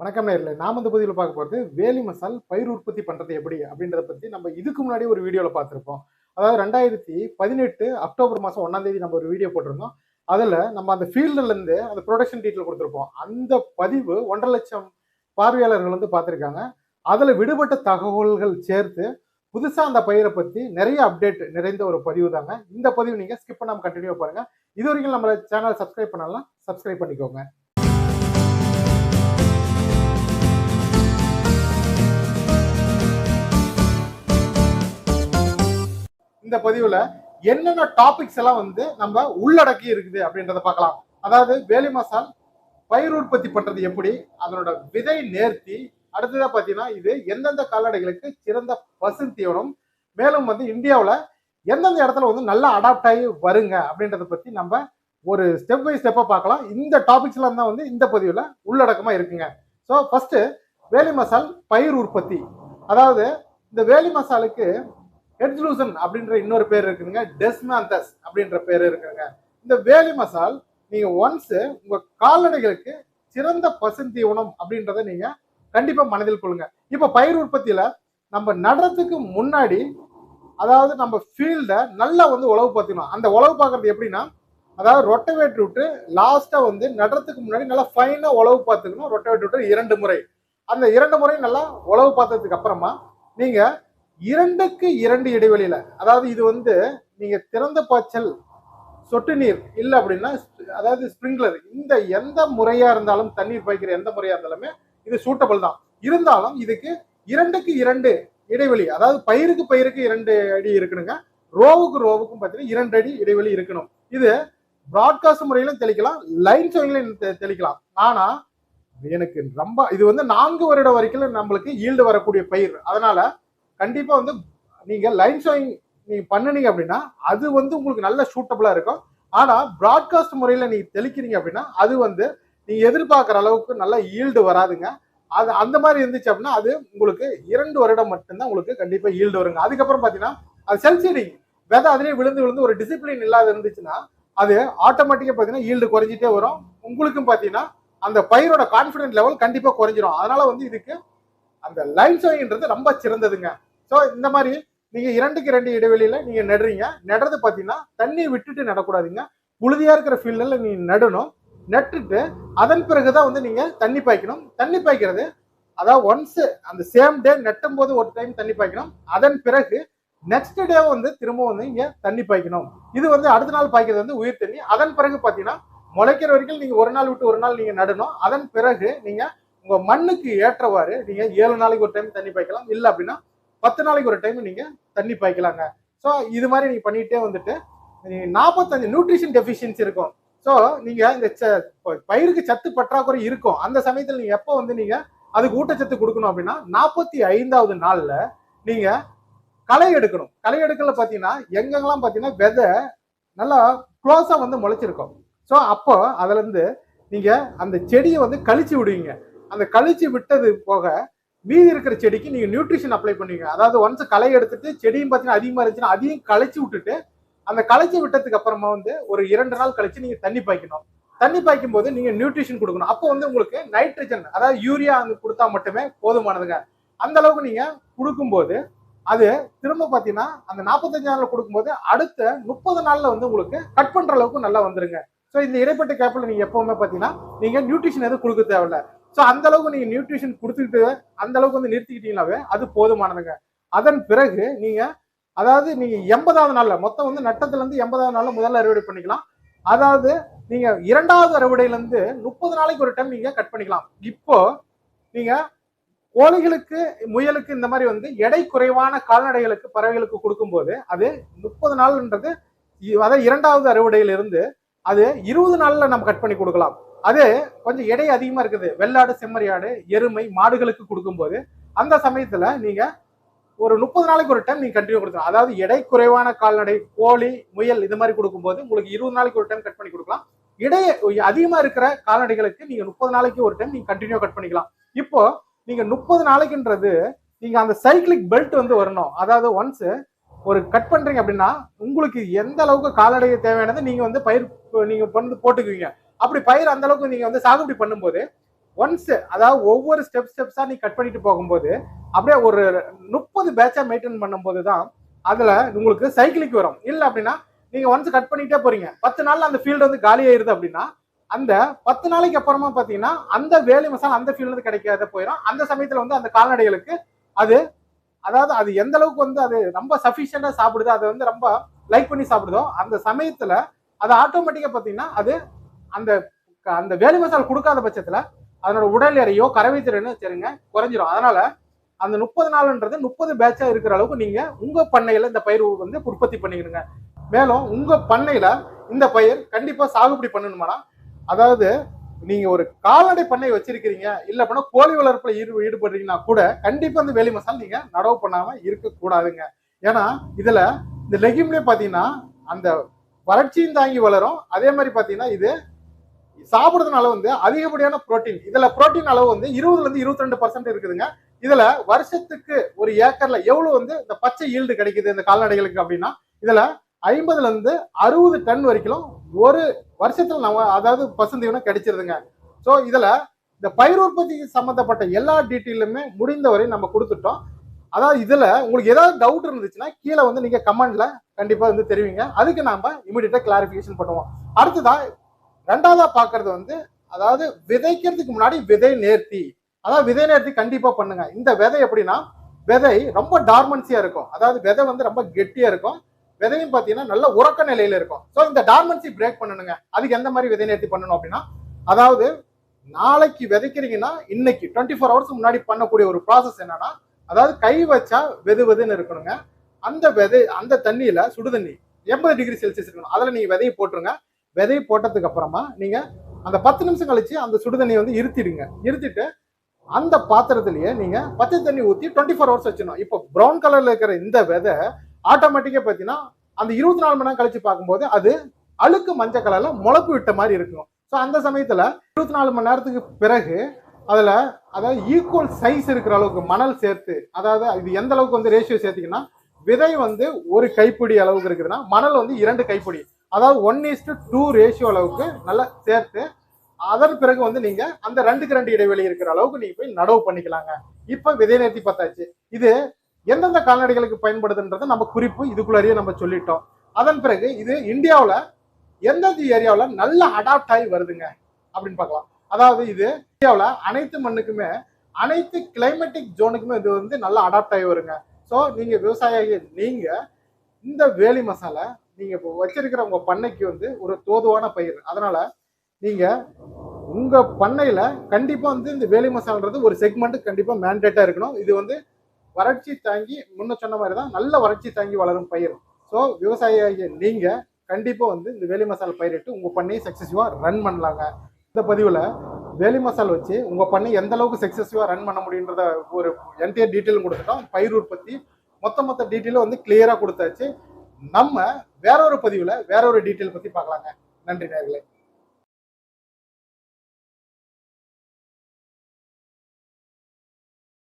வணக்கம் நேரில் நாம் இந்த பதிவில் பார்க்க போகிறது வேலி மசால் பயிர் உற்பத்தி பண்ணுறது எப்படி அப்படின்றத பற்றி நம்ம இதுக்கு முன்னாடி ஒரு வீடியோவில் பார்த்துருப்போம். அதாவது ரெண்டாயிரத்தி பதினெட்டு அக்டோபர் மாதம் ஒன்றாம் தேதி நம்ம ஒரு வீடியோ போட்டிருந்தோம். அதில் நம்ம அந்த ஃபீல்டுலேருந்து அந்த ப்ரொடக்ஷன் டீட்டில் கொடுத்துருப்போம். அந்த பதிவு ஒன்றரை லட்சம் பார்வையாளர்கள் வந்து பார்த்துருக்காங்க. அதில் விடுபட்ட தகவல்கள் சேர்த்து புதுசாக அந்த பயிரை பற்றி நிறைய அப்டேட் நிறைந்த ஒரு பதிவு தாங்க. இந்த பதிவு நீங்கள் ஸ்கிப் பண்ணாமல் கண்டினியூ பாருங்கள் இது வரைக்கும் நம்ம சேனலை சப்ஸ்கிரைப் பண்ணலாம் சப்ஸ்கிரைப் பண்ணிக்கோங்க. இந்த பதிவுல என்னென்ன டாபிக்ஸ் எல்லாம் வந்து நம்ம உள்ளடக்கி இருக்குது அப்படின்றத பார்க்கலாம். அதாவது வேலி மசால் பயிர் உற்பத்தி பண்றது எப்படி அதனோட விதை நேர்த்தி அடுத்ததாக பார்த்தீங்கன்னா இது எந்தெந்த கால்நடைகளுக்கு சிறந்த பசு தீவனம் மேலும் வந்து இந்தியாவில் எந்தெந்த இடத்துல வந்து நல்லா அடாப்ட் ஆகி வருங்க அப்படின்றத பற்றி நம்ம ஒரு ஸ்டெப் பை ஸ்டெப்பாக பார்க்கலாம். இந்த டாபிக்ஸ்லாம் தான் வந்து இந்த பதிவில் உள்ளடக்கமாக இருக்குங்க. ஸோ ஃபஸ்ட்டு வேலி மசால் பயிர் உற்பத்தி. அதாவது இந்த வேலி மசாலுக்கு ஹெட்லூசன் அப்படின்ற இன்னொரு பேர் இருக்குதுங்க. டெஸ்மாந்தஸ் அப்படின்ற பேர் இருக்குதுங்க. இந்த வேலி மசால் நீங்கள் ஒன்ஸு உங்கள் கால்நடைகளுக்கு சிறந்த பசுந்தீவனம் அப்படின்றத நீங்கள் கண்டிப்பாக மனதில் கொள்ளுங்க. இப்போ பயிர் உற்பத்தியில் நம்ம நடுறதுக்கு முன்னாடி அதாவது நம்ம ஃபீல்டை நல்லா வந்து உழவு பார்த்துக்கணும். அந்த உழவு பார்க்குறது எப்படின்னா அதாவது ரொட்டவேட் விட்டு லாஸ்ட்டாக வந்து நடுறதுக்கு முன்னாடி நல்லா ஃபைனாக உழவு பார்த்துக்கணும். ரொட்டவேட் விட்டு இரண்டு முறை. அந்த இரண்டு முறை நல்லா உழவு பார்த்ததுக்கு அப்புறமா நீங்கள் இரண்டுக்கு இரண்டு இடைவெளியில அதாவது இது வந்து நீங்க திறந்த பாய்ச்சல் சொட்டு நீர் இல்லை அப்படின்னா அதாவது ஸ்ப்ரிங்க்லர் இந்த எந்த முறையா இருந்தாலும் தண்ணீர் பாய்க்கிற எந்த முறையா இருந்தாலுமே இது சூட்டபிள் தான். இருந்தாலும் இதுக்கு இரண்டுக்கு இரண்டு இடைவெளி அதாவது பயிருக்கு பயிருக்கு இரண்டு அடி இருக்கணுங்க ரோவுக்கு ரோவுக்கும் பார்த்தீங்கன்னா இரண்டு அடி இடைவெளி இருக்கணும். இது ப்ராட்காஸ்ட் முறையிலும் தெளிக்கலாம் லைன் சோயிலும் தெளிக்கலாம். ஆனா எனக்கு ரொம்ப இது வந்து நான்கு வருட வரைக்கும் நம்மளுக்கு ஈல்டு வரக்கூடிய பயிர். அதனால கண்டிப்பாக வந்து நீங்கள் லைன் ஷோயிங் நீங்கள் பண்ணுனீங்க அப்படின்னா அது வந்து உங்களுக்கு நல்ல சூட்டபுளாக இருக்கும். ஆனால் ப்ராட்காஸ்ட் முறையில் நீங்கள் தெளிக்கிறீங்க அப்படின்னா அது வந்து நீங்கள் எதிர்பார்க்குற அளவுக்கு நல்ல ஈல்டு வராதுங்க. அது அந்த மாதிரி இருந்துச்சு அப்படின்னா அது உங்களுக்கு இரண்டு வருடம் மட்டும்தான் உங்களுக்கு கண்டிப்பாக ஈல்டு வருங்க. அதுக்கப்புறம் பார்த்தீங்கன்னா அது செல்சீடிங் விதை அதுலேயே விழுந்து விழுந்து ஒரு டிசிப்ளின் இல்லாத இருந்துச்சுன்னா அது ஆட்டோமேட்டிக்காக பார்த்தீங்கன்னா ஈல்டு குறைஞ்சிட்டே வரும். உங்களுக்கும் பார்த்தீங்கன்னா அந்த பயிரோட கான்ஃபிடென்ட் லெவல் கண்டிப்பாக குறைஞ்சிரும். அதனால வந்து இதுக்கு அந்த லைன் சோயின்றது ரொம்ப சிறந்ததுங்க. ஸோ இந்த மாதிரி நீங்க இரண்டுக்கு இரண்டு இடைவெளியில நீங்க நடுறீங்க. நடுறது பார்த்தீங்கன்னா தண்ணி விட்டுட்டு நடக்கூடாதுங்க. புழுதியா இருக்கிற ஃபீல்டில் நீங்கள் நடணும். நட்டுட்டு அதன் பிறகுதான் வந்து நீங்க தண்ணி பாய்க்கணும். தண்ணி பாய்க்கிறது அதாவது ஒன்ஸ் அந்த சேம் டே நட்டும் போது ஒரு டைம் தண்ணி பாய்க்கணும். அதன் பிறகு நெக்ஸ்ட் டே வந்து திரும்ப வந்து இங்க தண்ணி பாய்க்கணும். இது வந்து அடுத்த நாள் பாய்க்கிறது வந்து உயிர் தண்ணி. அதன் பிறகு பார்த்தீங்கன்னா முளைக்கிற வரைக்கும் நீங்க ஒரு நாள் விட்டு ஒரு நாள் நீங்க நடணும். அதன் பிறகு நீங்க உங்க மண்ணுக்கு ஏற்றவாறு நீங்க ஏழு நாளைக்கு ஒரு டைம் தண்ணி பாய்க்கலாம். இல்லை அப்படின்னா பத்து நாளைக்கு ஒரு டைம் நீங்கள் தண்ணி பாய்க்கலாங்க. ஸோ இது மாதிரி நீங்கள் பண்ணிகிட்டே வந்துட்டு நாற்பத்தஞ்சு நியூட்ரிஷன் டெஃபிஷியன்சி இருக்கும். ஸோ நீங்கள் இந்த பயிருக்கு சத்து பற்றாக்குறை இருக்கும். அந்த சமயத்தில் நீங்கள் எப்போ வந்து நீங்கள் அதுக்கு ஊட்டச்சத்து கொடுக்கணும் அப்படின்னா நாற்பத்தி ஐந்தாவது நாளில் நீங்கள் களை எடுக்கணும். களை எடுக்கல பார்த்தீங்கன்னா எங்கெங்கெல்லாம் பார்த்தீங்கன்னா விதை நல்லா க்ளோஸாக வந்து முளைச்சிருக்கும். ஸோ அப்போ அதுலேருந்து நீங்கள் அந்த செடியை வந்து கழிச்சு விடுவீங்க. அந்த கழிச்சு விட்டது போக மீதி இருக்கிற செடிக்கு நீங்கள் நியூட்ரிஷன் அப்ளை பண்ணுவீங்க. அதாவது ஒன்ஸ் களை எடுத்துட்டு செடியும் பார்த்தீங்கன்னா அதிகமாக இருந்துச்சுன்னா அதையும் களைச்சி விட்டுட்டு அந்த களைச்சி விட்டதுக்கு அப்புறமா வந்து ஒரு இரண்டு நாள் கழிச்சு நீங்கள் தண்ணி பாய்க்கணும். தண்ணி பாய்க்கும் போது நீங்கள் நியூட்ரிஷன் கொடுக்கணும். அப்போ வந்து உங்களுக்கு நைட்ரஜன் அதாவது யூரியா வந்து கொடுத்தா மட்டுமே போதுமானதுங்க. அந்த அளவுக்கு நீங்கள் கொடுக்கும்போது அது திரும்ப பார்த்தீங்கன்னா அந்த நாற்பத்தஞ்சு நாளில் கொடுக்கும்போது அடுத்த முப்பது நாளில் வந்து உங்களுக்கு கட் பண்ணுற அளவுக்கு நல்லா வந்துருங்க. ஸோ இந்த இடைப்பட்ட கேப்பில் நீங்கள் எப்பவுமே பார்த்தீங்கன்னா நீங்கள் நியூட்ரிஷன் எதுவும் கொடுக்க தேவையில்ல. ஸோ அந்த அளவுக்கு நீங்கள் நியூட்ரிஷன் கொடுத்துக்கிட்டு அந்த அளவுக்கு வந்து நிறுத்திக்கிட்டீங்களாவே அது போதுமானதுங்க. அதன் பிறகு நீங்கள் அதாவது நீங்கள் எண்பதாவது நாளில் மொத்தம் வந்து நட்டத்துலேருந்து எண்பதாவது நாளில் முதல்ல அறுவடை பண்ணிக்கலாம். அதாவது நீங்கள் இரண்டாவது அறுவடையிலேருந்து முப்பது நாளைக்கு ஒரு டைம் நீங்கள் கட் பண்ணிக்கலாம். இப்போ நீங்கள் கோழிகளுக்கு முயலுக்கு இந்த மாதிரி வந்து எடை குறைவான கால்நடைகளுக்கு பறவைகளுக்கு கொடுக்கும்போது அது முப்பது நாள்ன்றது அதாவது இரண்டாவது அறுவடையிலிருந்து அது இருபது நாளில் நம்ம கட் பண்ணி கொடுக்கலாம். அது கொஞ்சம் எடை அதிகமாக இருக்குது. வெள்ளாடு செம்மறியாடு எருமை மாடுகளுக்கு கொடுக்கும்போது அந்த சமயத்தில் நீங்கள் ஒரு முப்பது நாளைக்கு ஒரு டைம் நீங்கள் கண்டினியூ கொடுக்கலாம். அதாவது எடை குறைவான கால்நடை கோழி முயல் இது மாதிரி கொடுக்கும்போது உங்களுக்கு இருபது நாளைக்கு ஒரு டைம் கட் பண்ணி கொடுக்கலாம். இடையே அதிகமாக இருக்கிற கால்நடைகளுக்கு நீங்கள் முப்பது நாளைக்கு ஒரு டைம் நீங்கள் கண்டினியூ கட் பண்ணிக்கலாம். இப்போ நீங்கள் முப்பது நாளைக்குன்றது நீங்கள் அந்த சைக்கிளிக் பெல்ட் வந்து வரணும். அதாவது ஒன்ஸு ஒரு கட் பண்ணுறீங்க அப்படின்னா உங்களுக்கு எந்த அளவுக்கு கால்நடை தேவையானது நீங்கள் வந்து பயிர் நீங்கள் வந்து போட்டுக்குவீங்க. அப்படி பயிர் அந்த அளவுக்கு நீங்க வந்து சாகுபடி பண்ணும்போது ஒன்ஸ் அதாவது ஒவ்வொரு ஸ்டெப் ஸ்டெப்ஸா நீ கட் பண்ணிட்டு போகும்போது அப்படியே ஒரு முப்பது பேட்சா மெயின்டைன் பண்ணும்போது தான் அதுல உங்களுக்கு சைக்கிளுக்கு வரும். இல்ல அப்படின்னா நீங்க ஒன்ஸ் கட் பண்ணிட்டே போறீங்க. பத்து நாள்ல அந்த ஃபீல்டு வந்து காலி ஆயிருது அப்படின்னா அந்த பத்து நாளைக்கு அப்புறமா பாத்தீங்கன்னா அந்த வேலை மசாலா அந்த ஃபீல்டு வந்து கிடைக்காத போயிடும் அந்த சமயத்துல வந்து அந்த கால்நடைகளுக்கு அது அதாவது அது எந்த அளவுக்கு வந்து அது ரொம்ப சஃபிஷியண்டா சாப்பிடுதோ அதை வந்து ரொம்ப லைக் பண்ணி சாப்பிடுதோ அந்த சமயத்துல அது ஆட்டோமேட்டிக்கா பாத்தீங்கன்னா அது அந்த அந்த வேலி மசால் கொடுக்காத பட்சத்துல அதனோட உடல் எறையோ கறவை திறனோ சரிங்க குறைஞ்சிரும். அதனால அந்த முப்பது நாள்ன்றது முப்பது பேட்சா இருக்கிற அளவுக்கு நீங்க உங்க பண்ணையில இந்த பயிர் வந்து உற்பத்தி பண்ணிக்கணுங்க. மேலும் உங்க பண்ணையில இந்த பயிர் கண்டிப்பா சாகுபடி பண்ணணுமானா அதாவது நீங்க ஒரு கால்நடை பண்ணை வச்சிருக்கிறீங்க இல்ல அப்படின்னா கோழி வளர்ப்புல ஈடு ஈடுபடுறீங்கன்னா கூட கண்டிப்பா இந்த வேலி மசால் நீங்க நடவு பண்ணாம இருக்க கூடாதுங்க. ஏன்னா இதுல இந்த லெகிம்லேயே பாத்தீங்கன்னா அந்த வறட்சியும் தாங்கி வளரும். அதே மாதிரி பாத்தீங்கன்னா இது சாப்பிடுறதுனால வந்து அதிகப்படியான புரோட்டீன் இதுல புரோட்டீன் அளவு வந்து இருபதுல இருந்து இருபத்தி ரெண்டு பர்சன்ட் இருக்குதுங்க. இதுல வருஷத்துக்கு ஒரு ஏக்கர்ல எவ்வளவு வந்து இந்த பச்சை ஈல்டு கிடைக்குது இந்த கால்நடைகளுக்கு அப்படின்னா இதுல ஐம்பதுல இருந்து அறுபது டன் வரைக்கும் ஒரு வருஷத்துல நம்ம அதாவது பசுந்தீவனம் கிடைச்சிருதுங்க. ஸோ இதுல இந்த பயிர் உற்பத்தி சம்பந்தப்பட்ட எல்லா டீட்டெயிலுமே முடிந்தவரை நம்ம கொடுத்துட்டோம். அதாவது இதுல உங்களுக்கு ஏதாவது டவுட் இருந்துச்சுன்னா கீழே வந்து நீங்க கமெண்ட்ல கண்டிப்பா வந்து தெரிவிங்க. அதுக்கு நாம இமீடியட்டா கிளாரிபிகேஷன் பண்ணுவோம். அடுத்ததான் ரெண்டாவதா பாக்குறது வந்து அதாவது விதைக்கிறதுக்கு முன்னாடி விதை நேர்த்தி. அதாவது விதை நேர்த்தி கண்டிப்பா பண்ணுங்க. இந்த விதை எப்படின்னா விதை ரொம்ப டார்மன்சியா இருக்கும். அதாவது விதை வந்து ரொம்ப கெட்டியா இருக்கும். விதையும் பார்த்தீங்கன்னா நல்ல உறக்க நிலையில இருக்கும். ஸோ இந்த டார்மன்சி பிரேக் பண்ணணுங்க. அதுக்கு எந்த மாதிரி விதை நேர்த்தி பண்ணணும் அப்படின்னா அதாவது நாளைக்கு விதைக்கிறீங்கன்னா இன்னைக்கு டுவெண்ட்டி ஃபோர் ஹவர்ஸ் முன்னாடி பண்ணக்கூடிய ஒரு ப்ராசஸ் என்னன்னா அதாவது கை வச்சா வெது வெதுன்னு இருக்கணுங்க. அந்த விதை அந்த தண்ணியில சுடு தண்ணி எண்பது டிகிரி செல்சியஸ் இருக்கணும். அதில் நீங்கள் விதையை போட்டுருங்க. விதை போட்டதுக்கு அப்புறமா நீங்க அந்த பத்து நிமிஷம் கழிச்சு அந்த சுடு தண்ணியை வந்து இருத்திடுங்க. இருத்திட்டு அந்த பாத்திரத்திலேயே நீங்க பச்சை தண்ணி ஊற்றி டுவெண்ட்டி ஃபோர் ஹவர்ஸ் வச்சிடணும். இப்போ ப்ரௌன் கலர்ல இருக்கிற இந்த விதை ஆட்டோமேட்டிக்கா பார்த்தீங்கன்னா அந்த இருபத்தி நாலு மணி நேரம் கழிச்சு பார்க்கும்போது அது அழுக்கு மஞ்சள் கலர்ல முளப்பு விட்ட மாதிரி இருக்கும். ஸோ அந்த சமயத்துல இருபத்தி நாலு மணி நேரத்துக்கு பிறகு அதுல அதாவது ஈக்குவல் சைஸ் இருக்கிற அளவுக்கு மணல் சேர்த்து அதாவது இது எந்த அளவுக்கு வந்து ரேஷியோ சேர்த்தீங்கன்னா விதை வந்து ஒரு கைப்பிடி அளவுக்கு இருக்குதுன்னா மணல் வந்து இரண்டு கைப்பிடி. அதாவது ஒன் இஸ்டு டூ ரேஷியோ அளவுக்கு நல்லா சேர்த்து அதன் பிறகு வந்து நீங்க அந்த ரெண்டுக்கு ரெண்டு இடைவெளி இருக்கிற அளவுக்கு நீங்க போய் நடவு பண்ணிக்கலாங்க. இப்ப விதை நேர்த்தி பார்த்தாச்சு இது எந்தெந்த கால்நடைகளுக்கு பயன்படுதுன்றதை நம்ம குறிப்பு இதுக்குள்ளேயே நம்ம சொல்லிட்டோம். அதன் பிறகு இது இந்தியாவில் எந்தெந்த ஏரியாவில் நல்ல அடாப்ட் ஆகி வருதுங்க அப்படின்னு பார்க்கலாம். அதாவது இது இந்தியாவில் அனைத்து மண்ணுக்குமே அனைத்து கிளைமேட்டிக் ஜோனுக்குமே இது வந்து நல்லா அடாப்ட் ஆகி வருங்க. ஸோ நீங்கள் விவசாயி நீங்கள் இந்த வேலி மசாலா நீங்கள் இப்போ வச்சிருக்கிற உங்கள் பண்ணைக்கு வந்து ஒரு தோதுவான பயிர். அதனால் நீங்கள் உங்கள் பண்ணையில் கண்டிப்பாக வந்து இந்த வேலி மசாலான்றது ஒரு செக்மெண்ட்டு கண்டிப்பாக மேண்டேட்டாக இருக்கணும். இது வந்து வறட்சி தாங்கி முன்ன சொன்ன மாதிரி தான் நல்ல வறட்சி தாங்கி வளரும் பயிர். ஸோ விவசாயிய நீங்கள் கண்டிப்பாக வந்து இந்த வேலி மசால் பயிரிட்டு உங்கள் பண்ணையை சக்சஸிவா ரன் பண்ணலாங்க. இந்த பதிவில் வேலி மசால் வச்சு உங்கள் பண்ணை எந்த அளவுக்கு சக்சஸிவா ரன் பண்ண முடியுன்றத ஒரு என்டையர் டீட்டெயிலும் கொடுத்துட்டோம். பயிர் உற்பத்தி மொத்த மொத்த டீட்டெயிலும் வந்து கிளியராக கொடுத்தாச்சு. நம்ம வேற ஒரு பதிவுல வேற ஒரு டீட்டெயில் பத்தி பார்க்கலாங்க. நன்றி நேர்களே